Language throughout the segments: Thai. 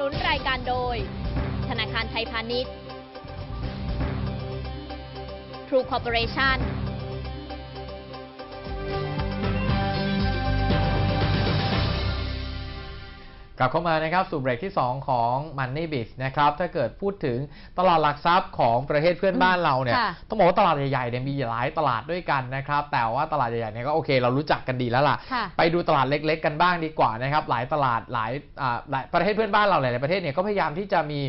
นุนรายการโดย ธนาคารไทยพาณิชย์ True Corporation กลับเข้ามานะครับสู่เบรกที่ 2 ของ Money b i z นะครับถ้าเกิดพูดถึงตลาดหลักทรัพย์ของประเทศเพื่อนบ้านเราเนี่ยค่ะต้องบอกว่าตลาดใหญ่ๆเนี่ยมีหลายตลาดด้วยกันนะครับแต่ว่าตลาดใหญ่ๆเนี่ยก็โอเค เรารู้จักกันดีแล้วล่ะค่ะไปดูตลาดเล็ก ๆ กันบ้างดีกว่านะครับหลายตลาดหลายอ่าหลายประเทศเพื่อนบ้านเราหลายๆประเทศเนี่ยก็พยายามที่จะมี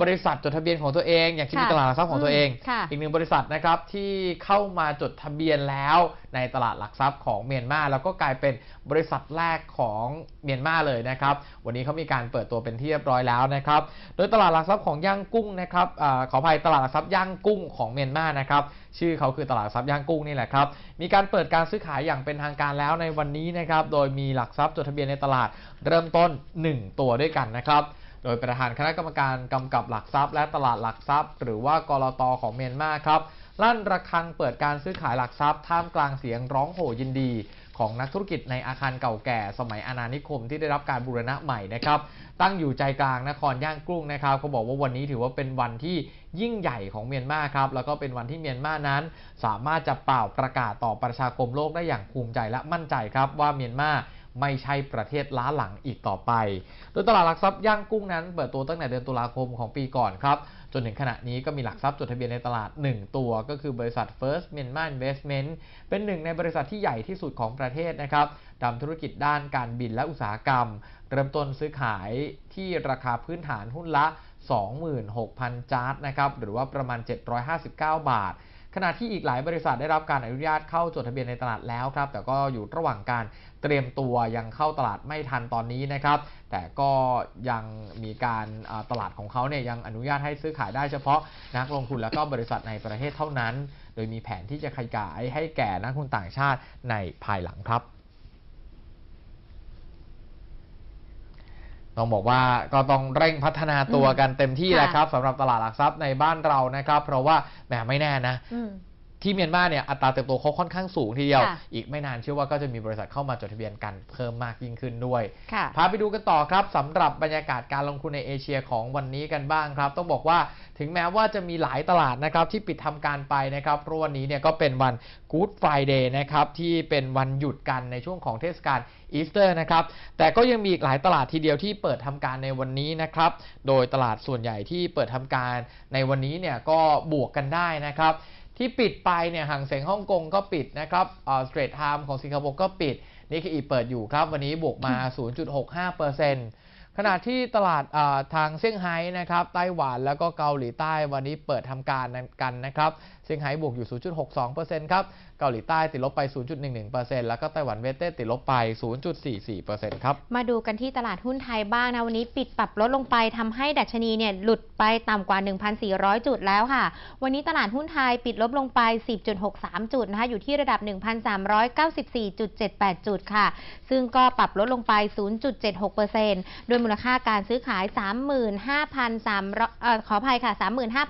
บริษัทจดทะเบียนของตัวเอง อย่างที่มีค่ะตลาดหลักทรัพย์ของตัวเองอืมค่ะอีกหนึ่งบริษัทนะครับที่เข้ามาจดทะเบียนแล้วในตลาดหลักทรัพย์ของเมียนมาแล้วก็กลายเป็นบริษัทแรกของเมียนมาเลยนะครับ วันนี้เขามีการเปิดตัวเป็นที่เรียบร้อยแล้วนะครับ โดยตลาดหลักทรัพย์ของย่างกุ้งนะครับอาขออภัยตลาดหลักทรัพย์ย่างกุ้งของเมียนมานะครับชื่อเขาคือตลาดหลักทรัพย์ย่างกุ้งนี่แหละครับ มีการเปิดการซื้อขายอย่างเป็นทางการแล้วในวันนี้นะครับ โดยมีหลักทรัพย์จดทะเบียนในตลาดเริ่มต้น 1 ตัวด้วยกันนะครับ โดยประธานคณะกรรมการกำกับหลักทรัพย์ และตลาดหลักทรัพย์ หรือว่ากรตของเมียนมาครับลั่นระฆังเปิดการซื้อขายหลักทรัพย์ท่ามกลางเสียงร้องโห่ยินดี ของนักธุรกิจในอาคารเก่าแก่ สมัยอาณานิคมที่ได้รับการบูรณะใหม่นะครับตั้งอยู่ใจกลางนครย่างกุ้งนะครับเขาบอกว่าวันนี้ถือว่าเป็นวันที่ยิ่งใหญ่ของเมียนมาครับแล้วก็เป็นวันที่เมียนมานั้น สามารถจะเป่าประกาศต่อประชาคมโลกได้อย่างภูมิใจและมั่นใจครับว่าเมียนมา ไม่ใช่ประเทศล้าหลังอีกต่อไป โดยตลาดหลักทรัพย์ย่างกุ้งนั้นเปิดตัวตั้งแต่เดือนตุลาคมของปีก่อนครับจนถึงขณะนี้ก็มีหลักทรัพย์จดทะเบียนในตลาด 1 ตัว ก็คือบริษัท First Myanmar Investment เป็นหนึ่งในบริษัทที่ใหญ่ที่สุดของประเทศนะครับทำธุรกิจด้านการบินและอุตสาหกรรม เริ่มต้นซื้อขายที่ราคาพื้นฐานหุ้นละ 26,000 จาร์ดนะครับหรือว่าประมาณ 759 บาท ขณะที่อีกหลายบริษัทได้รับการอนุญาตเข้าจดทะเบียนในตลาดแล้วครับ แต่ก็อยู่ระหว่างการเตรียมตัวยังเข้าตลาดไม่ทันตอนนี้นะครับ แต่ก็ยังมีการตลาดของเขาเนี่ยยังอนุญาตให้ซื้อขายได้เฉพาะนักลงทุนและก็บริษัทในประเทศเท่านั้น โดยมีแผนที่จะขยายให้แก่นักลงทุนต่างชาติในภายหลังครับ ต้องบอกว่าก็ต้องเร่งพัฒนาตัวกันเต็มที่ค่ะแหละครับสำหรับตลาดหลักทรัพย์ในบ้านเรานะครับ เพราะว่าแหมไม่แน่นะอืม ที่เมียนมาเนี่ยอัตราเติบโตเขาค่อนข้างสูงทีเดียวค่ะอีกไม่นานเชื่อว่าก็จะมีบริษัทเข้ามาจดทะเบียนกันเพิ่มมากยิ่งขึ้นด้วยค่ะพาไปดูกันต่อครับสำหรับบรรยากาศการลงทุนในเอเชียของวันนี้กันบ้างครับ ต้องบอกว่าถึงแม้ว่าจะมีหลายตลาดนะครับที่ปิดทำการไปนะครับเพราะวันนี้เนี่ยก็เป็นวัน Good Friday นะครับที่เป็นวันหยุดกันในช่วงของเทศกาลอีสเตอร์นะครับ แต่ก็ยังมีอีกหลายตลาดทีเดียวที่เปิดทำการในวันนี้นะครับ โดยตลาดส่วนใหญ่ที่เปิดทำการในวันนี้เนี่ยก็บวกกันได้นะครับ ที่ปิดไปเนี่ยห่างเสียงฮ่องกงก็ปิดนะครับสเตรทไทม์ของสิงคโปร์ก็ปิด นี่คืออีเปิดอยู่ครับ วันนี้บวกมา 0.65% ขณะที่ตลาดทางเซี่ยงไฮ้นะครับไต้หวันแล้วก็เกาหลีใต้วันนี้เปิดทำการกันนะครับเซี่ยงไฮ้บวกอยู่ 0.62%ครับเกาหลีใต้ติดลบไป 0.11%แล้วก็ไต้หวันเวเต้ติดลบไป 0.44%ครับมาดูกันที่ตลาดหุ้นไทยบ้างนะ วันนี้ปิดปรับลดลงไปทำให้ดัชนีเนี่ยหลุดไปต่ำกว่า 1,400 จุดแล้วค่ะ วันนี้ตลาดหุ้นไทยปิดลบลงไป 10.63 จุดนะคะอยู่ที่ระดับ 1,394.78 จุดค่ะ ซึ่งก็ปรับลดลงไป 0.76%โดยมูลค่าการซื้อขาย 35,300เอ่อขออภัยค่ะ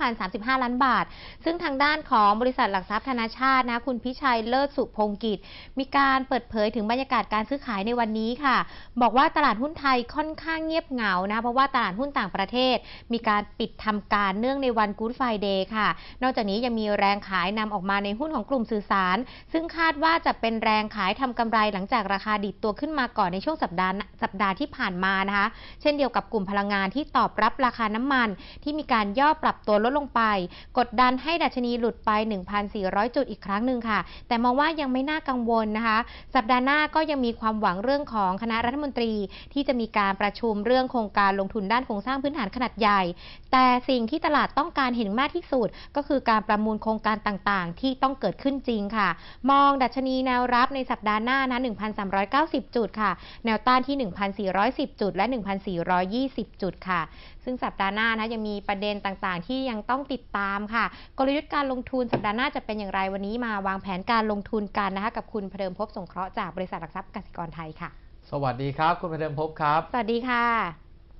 35,035 ล้านบาท ซึ่งทางด้านของบริษัทหลักทรัพย์ธนาชาตินะคุณพิชัยเลิศสุพงกิจ มีการเปิดเผยถึงบรรยากาศการซื้อขายในวันนี้ค่ะ บอกว่าตลาดหุ้นไทยค่อนข้างเงียบเหงานะเพราะว่าตลาดหุ้นต่างประเทศ มีการปิดทำการเนื่องในวัน Good Friday ค่ะ นอกจากนี้ยังมีแรงขายนำออกมาในหุ้นของกลุ่มสื่อสาร ซึ่งคาดว่าจะเป็นแรงขายทำกำไรหลังจากราคาดิดตัวขึ้นมาก่อนในช่วงสัปดาห์สัปดาห์ที่ผ่านมานะคะเช่นเดียวกับกลุ่มพลังงานที่ตอบรับราคาน้ำมัน ที่มีการย่อปรับตัวลดลงไป กดดันให้ดัชนีหลุดไป 1,400 จุดอีกครั้งหนึ่งค่ะ แต่มองว่ายังไม่น่ากังวลนะคะ สัปดาห์หน้าก็ยังมีความหวังเรื่องของคณะรัฐมนตรี ที่จะมีการประชุมเรื่องโครงการลงทุนด้านโครงสร้างพื้นฐานขนาดใหญ่ แต่สิ่งที่ตลาดต้องการเห็นมากที่สุด ก็คือการประมูลโครงการต่างๆ ที่ต้องเกิดขึ้นจริงค่ะ มองดัชนีแนวรับในสัปดาห์หน้านะ 1,390 จุดค่ะ แนวต้านที่ 1,410 จุดและ1,420 จุดค่ะ ซึ่งสัปดาห์หน้านะยังมีประเด็นต่างๆ ที่ยังต้องติดตามค่ะ กลยุทธ์การลงทุนสัปดาห์หน้าจะเป็นอย่างไรวันนี้มาวางแผนการลงทุนกันนะคะกับคุณเพลิมพบสงเคราะห์จากบริษัทหลักทรัพย์กสิกรไทยค่ะ สวัสดีครับ คุณพเดิมพบครับ สวัสดีค่ะ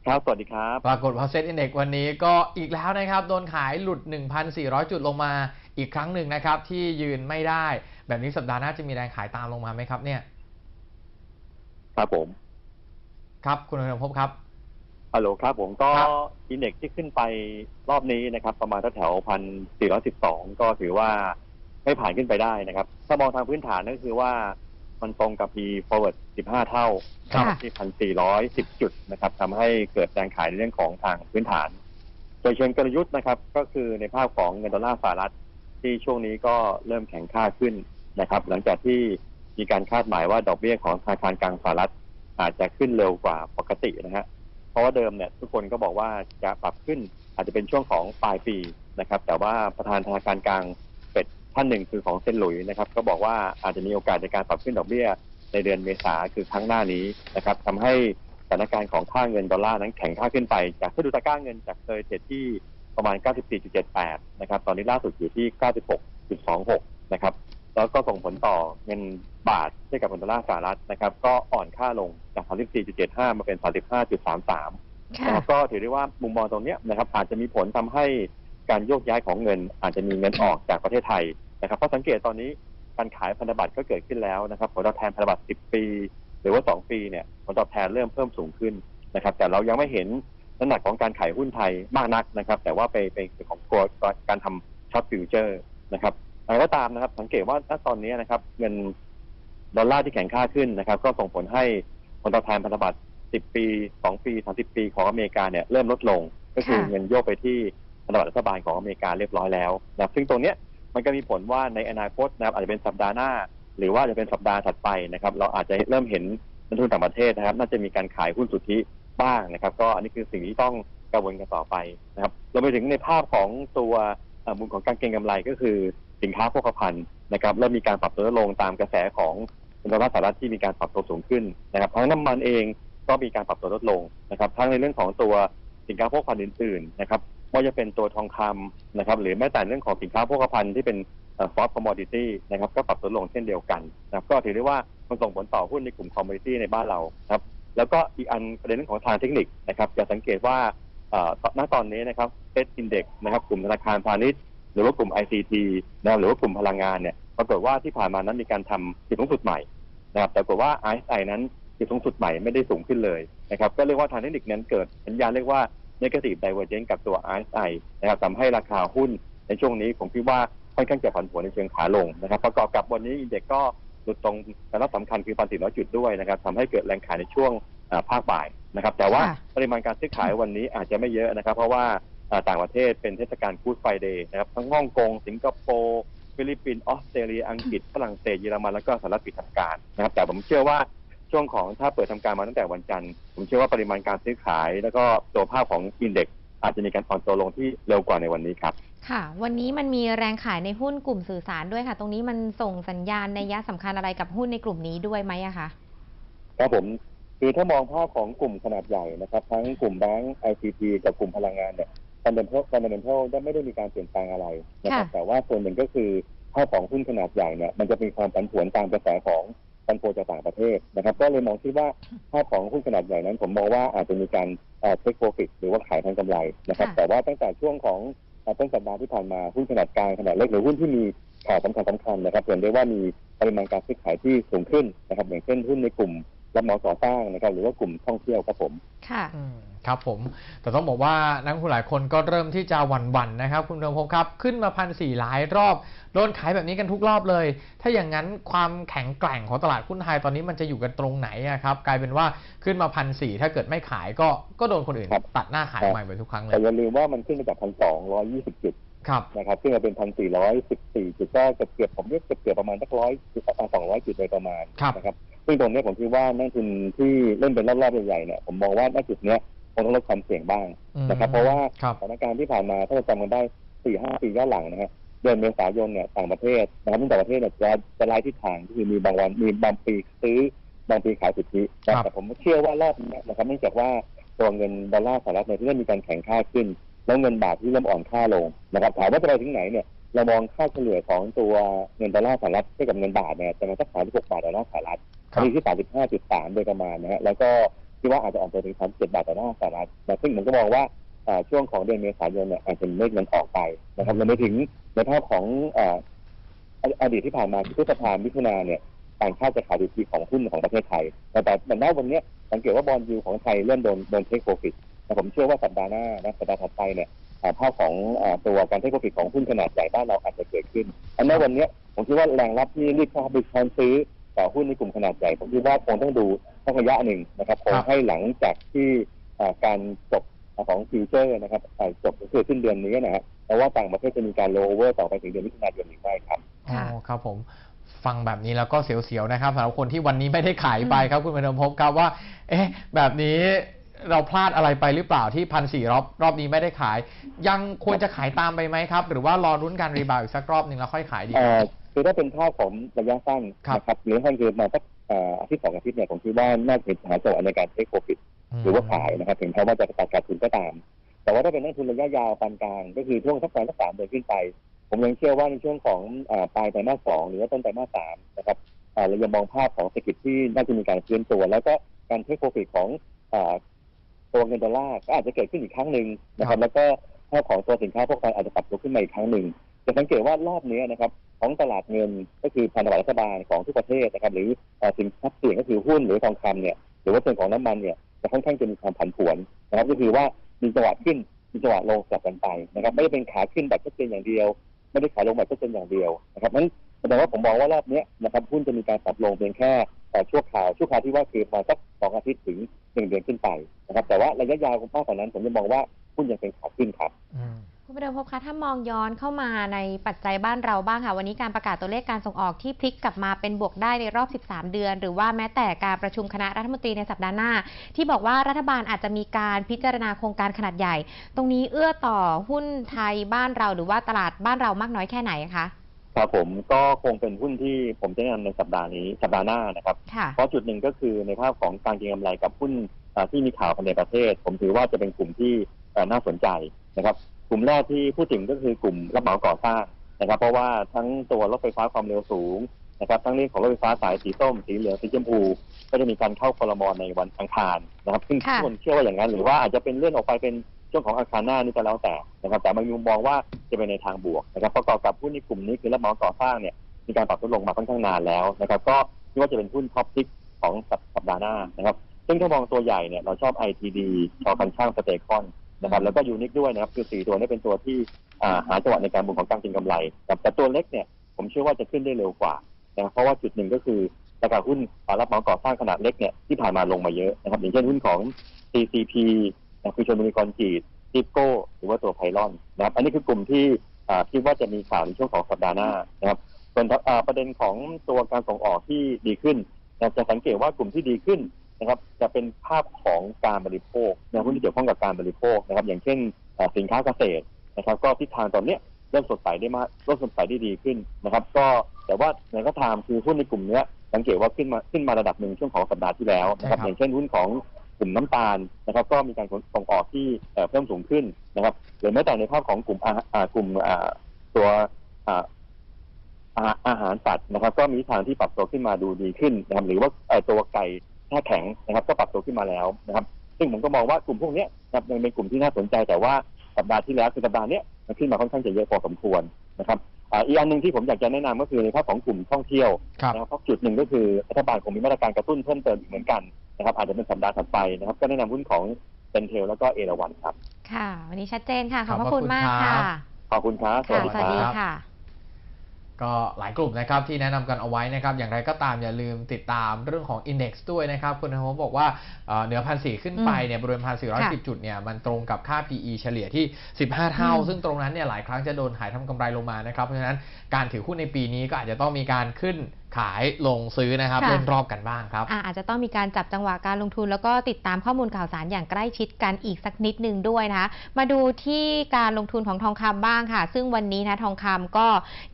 ครับ สวัสดีครับ ปรากฏว่าเซ็ตอินเด็กวันนี้ก็อีกแล้วนะครับ โดนขายหลุด 1,400 จุดลงมาอีกครั้งหนึ่งนะครับ ที่ยืนไม่ได้ แบบนี้สัปดาห์หน้าจะมีแรงขายตามลงมาไหมครับเนี่ย ครับผม ครับคุณพเดิมพบครับเอฮัลโหลครับผมก็ครับอินเด็กที่ขึ้นไปรอบนี้นะครับ ประมาณแถวพันสี่ร้อยสิบสองก็ถือว่าไม่ผ่านขึ้นไปได้นะครับ ถ้ามองทางพื้นฐานก็คือว่ามันตรงกับ P forward 15 เท่าค่ะที่พันสี่ร้อยสิบจุดนะครับทำให้เกิดแรงขายในเรื่องของทางพื้นฐาน โดยเชิงกลยุทธ์นะครับ ก็คือในภาพของเงินดอลลาร์สหรัฐที่ช่วงนี้ก็เริ่มแข็งค่าขึ้นนะครับ หลังจากที่มีการคาดหมายว่าดอกเบี้ยของธนาคารกลางสหรัฐ อาจจะขึ้นเร็วกว่าปกตินะฮะเพราะว่าเดิมเนี่ยทุกคนก็บอกว่าจะปรับขึ้นอาจจะเป็นช่วงของปลายปีนะครับ แต่ว่าประธานธนาคารกลางเป็ดท่านหนึ่งคือของเซนหลุยส์นะครับ ก็บอกว่าอาจจะมีโอกาสในการปรับขึ้นดอกเบี้ยในเดือนเมษาคือครั้งหน้านี้นะครับทำให้สถานการณ์ของค่าเงินดอลลาร์นั้นแข็งค่าขึ้นไป จากถ้าดูตะก้าเงินจากเคยเทรดที่ประมาณ 94.78 นะครับ ตอนนี้ล่าสุดอยู่ที่ 96.26 นะครับ แล้วก็ส่งผลต่อเงิน บาทเทียบกับเงินดอลลาร์สหรัฐนะครับ ก็อ่อนค่าลงจาก 34.75 มาเป็น 35.33ค่ะนะครับก็ถือได้ว่ามุมมองตรงเนี้ยนะครับอาจจะมีผลทำให้การโยกย้ายของเงินอาจจะมีเงินออกจากประเทศไทยนะครับเพราะสังเกตตอนนี้การขายพันธบัตรก็เกิดขึ้นแล้วนะครับผลตอบแทนพันธบัตร 10 ปี หรือว่า 2 ปีเนี่ยผลตอบแทนเริ่มเพิ่มสูงขึ้นนะครับ แต่เรายังไม่เห็นน้ำหนักของการขายหุ้นไทยมากนักนะครับ แต่ว่าไปไปเป็นของตัวการทำช็อตฟิวเจอร์นะครับอะไรก็ตามนะครับ สังเกตว่าณตอนนี้นะครับ เงิน ดอลลาร์ที่แข็งค่าขึ้นนะครับ ก็ส่งผลให้ผลตอบแทนพันธบัตร 10 ปี 2 ปี 30 ปีของอเมริกาเนี่ยเริ่มลดลง ก็คือค่ะเงินโยกไปที่พันธบัตรรัฐบาลของอเมริกาเรียบร้อยแล้วนะครับซึ่งตรงเนี้ยมันก็มีผลว่าในอนาคตนะครับอาจจะเป็นสัปดาห์หน้า หรือว่าจะเป็นสัปดาห์ถัดไปนะครับ เราอาจจะเริ่มเห็นนักลงทุนต่างประเทศนะครับ น่าจะมีการขายหุ้นสุทธิบ้างนะครับ ก็อันนี้คือสิ่งที่ต้องกังวลกันต่อไปนะครับรวมไปถึงในภาพของตัวเอ่อมุมของการเก็งกำไรก็คือสินค้าโภคภัณฑ์นะครับเริ่มมีการปรับตัวลดลงตามกระแสของ ดอลลาร์สหรัฐที่มีการปรับตัวสูงขึ้นนะครับ ทั้งน้ำมันเองก็มีการปรับตัวลดลงนะครับ ทั้งในเรื่องของตัวสินค้าโภคภัณฑ์อื่นๆนะครับไม่ว่าจะเป็นตัวทองคำนะครับ หรือแม้แต่เรื่องของสินค้าโภคภัณฑ์ที่เป็นฟอสคอมมอดิตี้นะครับก็ปรับตัวลงเช่นเดียวกันนะครับ ก็ถือได้ว่ามันส่งผลต่อหุ้นในกลุ่มคอมมอดิตี้ในบ้านเราครับ แล้วก็อีกอันประเด็นเรื่องของทางเทคนิคนะครับจะสังเกตว่าณตอนนี้นะครับเซ็ตอินเด็กซ์นะครับ กลุ่มธนาคารพาณิชย์ หรือว่ากลุ่ม ICT นะรหรือว่ากลุ่มพลังงานเนี่ย ปรากฏว่าที่ผ่านมานั้นมีการทำจุดสูงสุดใหม่นะครับแต่ปรากฏว่า RSI นั้นจุดสูงสุดใหม่ไม่ได้สูงขึ้นเลยนะครับก็เรียกว่าทางเทคนิคนั้นเกิดสัญญาณเรียกว่า negative divergence กับตัว RSI นะครับทำให้ราคาหุ้นในช่วงนี้ผมคิดว่าค่อนข้างจะผันผวนในเชิงขาลงนะครับ ประกอบกับวันนี้อินเด็กก็หลุดตรงระดับสำคัญคือพันสี่ร้อยจุดด้วยนะครับทำให้เกิดแรงขายในช่วงภาคบ่ายนะครับ แต่ว่าปริมาณการซื้อขายวันนี้อาจจะไม่เยอะนะครับ เพราะว่าอ่าต่างประเทศเป็นเทศกาลกู๊ดไฟเดย์นะครับทั้งฮ่องกง สิงคโปร์ ฟิลิปปินส์ออสเตรเลียอังกฤษฝรั่งเศสเยอรมันแล้วก็สหรัฐปิดทำการนะครับ แต่ผมเชื่อว่าช่วงของถ้าเปิดทำการมาตั้งแต่วันจันทร์ผมเชื่อว่าปริมาณการซื้อขาย แล้วก็ตัวภาพของอินเด็กซ์อาจจะมีการอ่อนตัวลงที่เร็วกว่าในวันนี้ครับ ค่ะ วันนี้มันมีแรงขายในหุ้นกลุ่มสื่อสารด้วยค่ะ ตรงนี้มันส่งสัญญาณในยะสำคัญอะไรกับหุ้นในกลุ่มนี้ด้วยไหมอะคะครับผมคือถ้ามองภาพของกลุ่มขนาดใหญ่นะครับ ทั้งกลุ่มแบงก์ ICT กับกลุ่มพลังงานเนี่ย ฟันเดนเทลฟันเดนเทลไม่ได้มีการเปลี่ยนแปลงอะไรนะครับค่ะแต่ว่าส่วนหนึ่งก็คือภาพของหุ้นขนาดใหญ่เนี่ยมันจะมีความผันผวนตามกระแสของฟันโฟจากต่างประเทศนะครับ ก็เลยมองที่ว่าภาพของหุ้นขนาดใหญ่นั้น ผมมองว่าอาจจะมีการเทคโปรฟิตหรือว่าขายทางกำไรนะครับค่ะแต่ว่าตั้งแต่ช่วงของเอ่อต้นสัปดาห์ที่ผ่านมาหุ้นขนาดกลางขนาดเล็กหรือหุ้นที่มีข่าวสำคัญสำคัญๆนะครับเห็นได้ว่ามีปริมาณการซื้อขายที่สูงขึ้นนะครับอย่างเช่นหุ้นในกลุ่ม รับเหมาก่อสร้างนะครับหรือว่ากลุ่มท่องเที่ยวครับผม ค่ะ อืมครับผม แต่ต้องบอกว่านักลงทุนหลายคนก็เริ่มที่จะหวั่นๆนะครับ คุณเรืองพงศ์ครับ ขึ้นมาพันสี่หลายรอบโดนขายแบบนี้กันทุกรอบเลย ถ้าอย่างนั้นความแข็งแกร่งของตลาดหุ้นไทยตอนนี้มันจะอยู่กันตรงไหนอะครับ กลายเป็นว่าขึ้นมาพันสี่ถ้าเกิดไม่ขายก็ก็โดนคนอื่นครับ ตัดหน้าขายครับใหม่ไปทุกครั้งเลแต่ยอย่าลืมว่ามันขึ้นมาจากพันสองร้อยยี่สิบจุดครับ นะครับขึ้นมาเป็นพันสี่ร้อยสิบสี่จุดก็เกือบเกือบผมเรียกเกือบเกือบประมาณสักร้อยสองร้อยจุดโดยประมาณครับ นะครับ ซึ่งตรงเนี้ยผมคิดว่านักลงทุนที่เล่นเป็นรอบๆใหญ่ๆเนี่ยผมมองว่าณจุดเนี้ยคงต้องลดความเสี่ยงบ้างอืมนะครับเพราะว่าครับสถานการณ์ที่ผ่านมาถ้าเราจำกันได้สี่ห้าปีย้อนหลังนะฮะเดือนเมษายนเนี่ยต่างประเทศนะครับต่างประเทศเนี่ยจะจะไล่ทิศทางก็คือมีบางวันมีบางปีซื้อบางปีขายสุทธินะครับแต่ผมเชื่อว่ารอบนี้นะครับเนื่องจากว่าตัวเงินดอลลาร์สหรัฐเนี่ยที่เริ่มมีการแข่งค่าขึ้น แล้วเงินบาทที่เริ่มอ่อนค่าลงนะครับถามว่าจะไปถึงไหนเนี่ยเรามองค่าเฉลี่ยของตัวเงินดอลลาร์สหรัฐเทียบกับเงินบาทเนี่ยจะมาสักสามสิบหกบาทดอลลาร์สหรัฐคตรั อบนนี้ที่สามสิบห้าจุดสามโดยประมาณนะฮะแล้วก็คิดว่าอาจจะอ่อนตัวถึงสามสิบเจ็ดบาทต่อหน้าสหรัฐนะซึ่งผมก็มองว่าช่วงของเดือนเมษายนเนี่ยอาจจะเมฆมันออกไปนะครับรวมไปถึงในภาพของออดีตที่ผ่านมาที่พฤษภามิถุนาเนี่ยต่างชาติจะขายดุทีของหุ้นของประเทศไทยแต่แต่แต่ณวันนี้สังเกตว่าบอลยูของไทยเริ่มโดนโดนเทคโปรฟิตแต่ผมเชื่อว่าสัปดาห์หน้านะสัปดาห์ถัดไปเนี่ยอ่าภาพของอตัวการเทคโปรฟิตของหุ้นขนาดใหญ่บ้านเราอาจจะเกิดขึ้นอันนั้นวันนี้ผมคิดว่าแรงรับที่รีบเข้าไปช้อนซื้อ ต่อหุ้นในกลุ่มขนาดใหญ่ผมคิดว่าคงต้องดูสักระยะหนึ่งนะครับคงให้หลังจากที่อ่าการจบของฟิวเจอร์นะครับอ่าจบก็คือสิ้นเดือนนี้นะฮะแต่ว่าต่างประเทศจะมีการโลเวอร์ต่อไปถึงเดือนมิถุนายนหรือไม่ครับอ๋อค่ะครับผมฟังแบบนี้แล้วก็เสียวๆนะครับสำหรับคนที่วันนี้ไม่ได้ขายไปครับคุณพนมภพครับว่า เอ๊ะ แบบนี้เราพลาดอะไรไปหรือเปล่าที่พันสี่รอบรอบนี้ไม่ได้ขาย ยังควรจะขายตามไปไหมครับ หรือว่ารอรุ้นการรีบาวด์อีกสักรอบหนึ่งแล้วค่อยขายดีเอ่อ คือถ้าเป็นภาพของระยะสั้นครับนะครับหรือให้คือมาสักเอ่ออาทิตย์สองอาทิตย์เนี่ยผมคิดว่าน่าจะหาจังหวะในการเทคโปรฟิตหรือว่าขายนะครับถึงแม้ว่าจะตัดขาดทุนก็ตาม แต่ว่าถ้าเป็นนักทุนระยะยาวปานกลางก็คือช่วงสักประมาณสักสามเดือนขึ้นไป ผมยังเชื่อว่าในช่วงของอาปลายไตรมาสสองหรือว่าต้นไตรมาสสามนะครับอ่าเรายังมองภาพของเศรษฐกิจที่น่าจะมีการเคลื่อนตัว แล้วก็การเทคโปรฟิตของอาตัวเงินดอลลาร์ก็อาจจะเกิดขึ้นอีกครั้งหนึ่งนะครับ แล้วก็ภาพของตัวสินค้าพวกไปอาจจะปรับตัวขึ้นมาอีกครั้งหนึ่งจะสังเกตว่ารอบนี้นะครับ ของตลาดเงินก็คือพันธบัตรรัฐบาลของทุกประเทศนะครับ หรือสินทรัพย์เสี่ยงก็คือหุ้นหรือทองคำเนี่ยหรือว่าส่วนของน้ำมันเนี่ยจะค่อนข้างจะมีความผันผวนนะครับ ก็คือว่ามีจังหวะขึ้นมีจังหวะลงสลับกันไปนะครับ ไม่ได้เป็นขาขึ้นแบบชัดเจนอย่างเดียว ไม่ได้ขาลงแบบชัดเจนอย่างเดียวนะครับนั้นแสดงว่าผมมองว่ารอบนี้นะครับหุ้นจะมีการปรับลงเพียงแค่แต่ชั่วคราวชั่วคราวที่ว่าคือประมาณสักสองอาทิตย์ถึงหนึ่งเดือนขึ้นไปนะครับ แต่ว่าระยะยาวมากกว่านั้น ผมจะมองว่าหุ้นยังเป็นขาขึ้นครับอื คุณประเดิมพบคะถ้ามองย้อนเข้ามาในปัจจัยบ้านเราบ้างค่ะ วันนี้การประกาศตัวเลขการส่งออกที่พลิกกลับมาเป็นบวกได้ในรอบ 13 เดือน หรือว่าแม้แต่การประชุมคณะรัฐมนตรีในสัปดาห์หน้า ที่บอกว่ารัฐบาลอาจจะมีการพิจารณาโครงการขนาดใหญ่ ตรงนี้เอื้อต่อหุ้นไทยบ้านเราหรือว่าตลาดบ้านเรามากน้อยแค่ไหนคะครับผมก็คงเป็นหุ้นที่ผมจะแนะนำในสัปดาห์นี้สัปดาห์หน้านะครับค่ะเพราะจุดหนึ่งก็คือในภาพของการเก็งกำไรกับหุ้นอ่าที่มีข่าวภายในประเทศ ผมถือว่าจะเป็นกลุ่มที่เอ่อน่าสนใจนะครับ กลุ่มแรกที่พูดถึงก็คือกลุ่มรับเหมาก่อสร้างนะครับ เพราะว่าทั้งตัวรถไฟฟ้าความเร็วสูงนะครับทั้งเรื่องของรถไฟฟ้าสายสีส้มสีเหลืองสีชมพู ก็จะมีการเข้าคอรมอในวันอังคารนะครับซึ่งค่ะทุกคนเชื่อว่าอย่างนั้น หรือว่าอาจจะเป็นเลื่อนออกไปเป็นช่วงของอังคารหน้านี่ก็แล้วแต่นะครับ แต่บางมุมมองว่าจะเป็นในทางบวกนะครับประกอบกับหุ้นในกลุ่มนี้คือรับเหมาก่อสร้างเนี่ยมีการปรับลดลงมาค่อนข้างนานแล้วนะครับ ก็คิดว่าจะเป็นหุ้นท็อปทิกของสัปสัปดาห์หน้านะครับ ซึ่งถ้ามองตัวใหญ่เนี่ยเราชอบ ITD ชอคันช่างสเตคอน นะครับแล้วก็ยูนิคด้วยนะครับคือสี่ตัวนี้เป็นตัวที่หาจังหวะในการบุญของการกินกำไรครับแต่ตัวเล็กเนี่ยผมเชื่อว่าจะขึ้นได้เร็วกว่านะครับเพราะว่าจุดหนึ่งก็คือราคาหุ้นรับเหมาก่อสร้างขนาดเล็กเนี่ยที่ผ่านมาลงมาเยอะนะครับอย่างเช่นหุ้นของ CCP นะคือชลบุรีกรีตทิปโก้ หรือว่าตัวไพลอนนะครับ อันนี้คือกลุ่มที่คิดว่าจะมีข่าวในช่วงของสัปดาห์หน้านะครับส่วนประเด็นของตัวการส่งออกที่ดีขึ้นนะจะสังเกตว่ากลุ่มที่ดีขึ้น นะครับจะเป็นภาพของการบริโภคนะหุ้นที่เกี่ยวข้องกับการบริโภคนะครับ อย่างเช่นอ่าสินค้าเกษตรนะครับ ก็ทิศทางตอนเนี้ยเริ่มสดใสได้มากเริ่มสดใสได้ดีขึ้นนะครับ ก็แต่ว่าอย่างก็ตามคือหุ้นในกลุ่มเนี้ยสังเกตว่าขึ้นมาขึ้นมาระดับหนึ่งช่วงของสัปดาห์ที่แล้วนะครับใช่ครับอย่างเช่นหุ้นของกลุ่มน้ำตาลนะครับ ก็มีการส่งออกที่เอ่อเพิ่มสูงขึ้นนะครับหรือแม้แต่ในภาพของกลุ่มอาอ่ากลุ่มอ่าตัวอ่าอาอาหารสัตว์นะครับ ก็มีทางที่ปรับตัวขึ้นมาดูดีขึ้นนะครับหรือว่าเอ่อตัวไก่ แช่แข็งนะครับ ก็ปรับตัวขึ้นมาแล้วนะครับ ซึ่งผมก็มองว่ากลุ่มพวกเนี้ยนะครับยังเป็นกลุ่มที่น่าสนใจแต่ว่าสัปดาห์ที่แล้วคือสัปดาห์เนี้ยมันขึ้นมาค่อนข้างจะเยอะพอสมควรนะครับอ่าอีกอันหนึ่งที่ผมอยากจะแนะนำก็คือในภาพของกลุ่มท่องเที่ยวครับนะครับเพราะจุดหนึ่งก็คือรัฐบาลคงมีมาตรการกระตุ้นเพิ่มเติมอีกเหมือนกันนะครับ อาจจะเป็นสัปดาห์ถัดไปนะครับ ก็แนะนำหุ้นของเซนเทลแล้วก็เอราวันครับ ค่ะ วันนี้ชัดเจนค่ะขอบพขอบระคุคุณณมากครัค่ะบขอบคุณครับสวัค่ะสดีสวัสดีครับค่ะ ก็หลายกลุ่มนะครับที่แนะนำกันเอาไว้นะครับ อย่างไรก็ตามอย่าลืมติดตามเรื่องของ Index ด้วยนะครับ คุณธนพบอกว่าเอ่อเหนือพันสี่ขึ้นไปเนี่ยบริเวณพันสี่ร้อยสิบจุดเนี่ยมันตรงกับค่า PE เฉลี่ยที่ 15 เท่าอืมซึ่งตรงนั้นเนี่ยหลายครั้งจะโดนขายทำกำไรลงมานะครับ เพราะฉะนั้นการถือหุ้นในปีนี้ก็อาจจะต้องมีการขึ้นขายลงซื้อนะครับ ค่ะ เล่นรอบกันบ้างครับ อะอาจจะต้องมีการจับจังหวะการลงทุน แล้วก็ติดตามข้อมูลข่าวสารอย่างใกล้ชิดกันอีกสักนิดหนึ่งด้วยนะคะมาดูที่การลงทุนของทองคำบ้างค่ะ ซึ่งวันนี้นะทองคำก็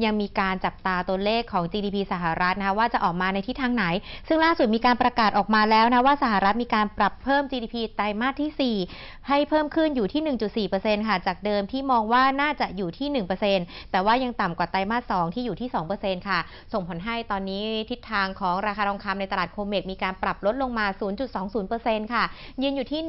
ยังมีการจับตาตัวเลขของ GDP สหรัฐนะคะว่าจะออกมาในทิศทางไหน ซึ่งล่าสุดมีการประกาศออกมาแล้วนะว่าสหรัฐมีการปรับเพิ่ม GDP ไตรมาสที่ 4 ให้เพิ่มขึ้นอยู่ที่ 1.4%ค่ะ จากเดิมที่มองว่าน่าจะอยู่ที่ 1%แต่ว่ายังต่ำกว่าไตรมาส 2 ที่อยู่ที่ 2%ค่ะ ส่งผลให้ตอนนี้นี้ทิศทางของราคาทองคำในตลาดโคเมกมีการปรับลดลงมา 0.20%ค่ะ ยืนอยู่ที่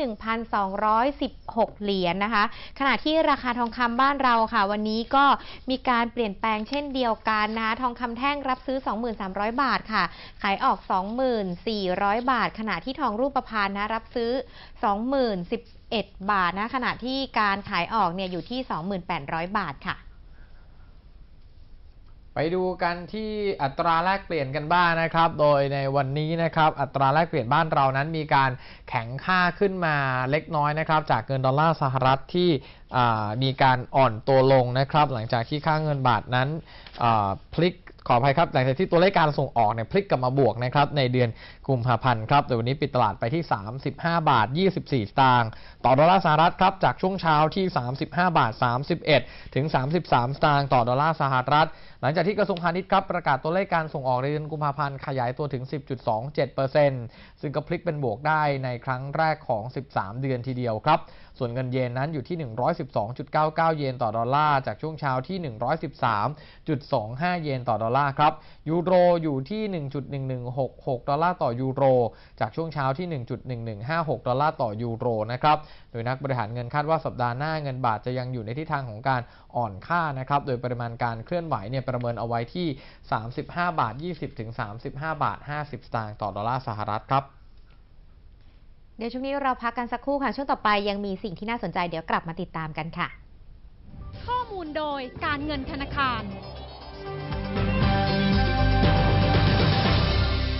1,216 เหรียญนะคะ ขณะที่ราคาทองคำบ้านเราค่ะ วันนี้ก็มีการเปลี่ยนแปลงเช่นเดียวกันนะคะ ทองคำแท่งรับซื้อ 2,300บาทค่ะ ขายออก 2,400 บาท ขณะที่ทองรูปพรรณนะรับซื้อ 20,011 บาทนะ ขณะที่การขายออกเนี่ยอยู่ที่ 2,800บาทค่ะ ไปดูกันที่อัตราแลกเปลี่ยนกันบ้างนะครับ โดยในวันนี้นะครับ อัตราแลกเปลี่ยนบ้านเรานั้นมีการแข็งค่าขึ้นมาเล็กน้อยนะครับ จากเงินดอลลาร์สหรัฐที่มีการอ่อนตัวลงนะครับ หลังจากที่ค่าเงินบาทนั้นพลิก ขออภัยครับหลังจากที่ตัวเลขการส่งออกเนี่ยพลิกกลับมาบวกนะครับในเดือนกุมภาพันธ์ครับโดยวันนี้ปิดตลาดไปที่ 35 บาท 24 สตางค์ต่อดอลลาร์สหรัฐครับจากช่วงเช้าที่ 35 บาท 31 ถึง 33 สตางค์ต่อดอลลาร์สหรัฐ หลังจากที่กระทรวงพาณิชย์ครับประกาศตัวเลขการส่งออกในเดือนกุมภาพันธ์ขยายตัวถึง 10.27%ซึ่งก็พลิกเป็นบวกได้ในครั้งแรกของ 13 เดือนทีเดียวครับ ส่วนเงินเยนนั้นอยู่ที่ 112.99 เยนต่อดอลลาร์ จากช่วงเช้าที่ 113.25 เยนต่อดอลลาร์ครับ ยูโรอยู่ที่ 1.1166 ดอลลาร์ต่อยูโร จากช่วงเช้าที่ 1.1156 ดอลลาร์ต่อยูโรนะครับ โดยนักบริหารเงินคาดว่าสัปดาห์หน้าเงินบาทจะยังอยู่ในทิศทางของการอ่อนค่านะครับ โดยปริมาณการเคลื่อนไหวเนี่ยประเมินเอาไว้ที่ 35 บาท 20 ถึง 35 บาท 50 สตางค์ต่อดอลลาร์สหรัฐครับ เดี๋ยวช่วงนี้เราพักกันสักครู่ค่ะ ช่วงต่อไปยังมีสิ่งที่น่าสนใจเดี๋ยวกลับมาติดตามกันค่ะ ข้อมูลโดยการเงินธนาคาร